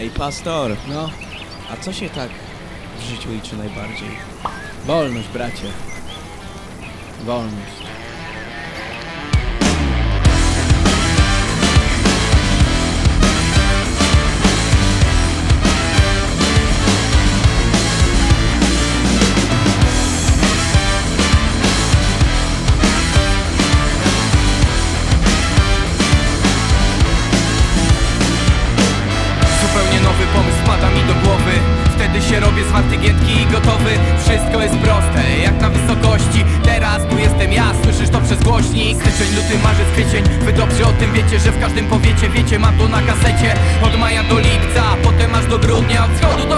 Ej, pastor, No, a co się tak w życiu liczy najbardziej? wolność, bracie. Wolność. Robię zwarty, giętki i gotowy. Wszystko jest proste, jak na wysokości. Teraz tu jestem ja, słyszysz to przez głośnik. Styczeń, luty, marzec, kwiecień. Wy dobrze o tym wiecie, że w każdym powiecie Wiecie, mam to na kasecie. Od maja do lipca, potem aż do grudnia. Od wschodu do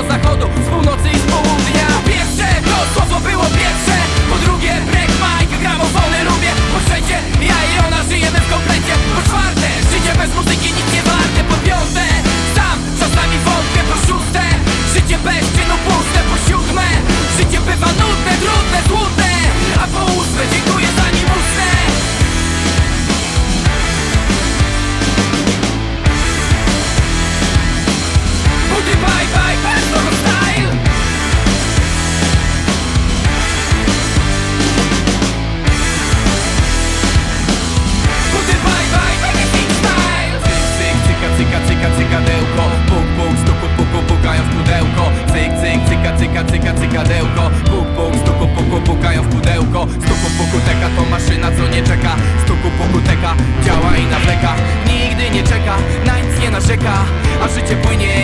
а жити бы не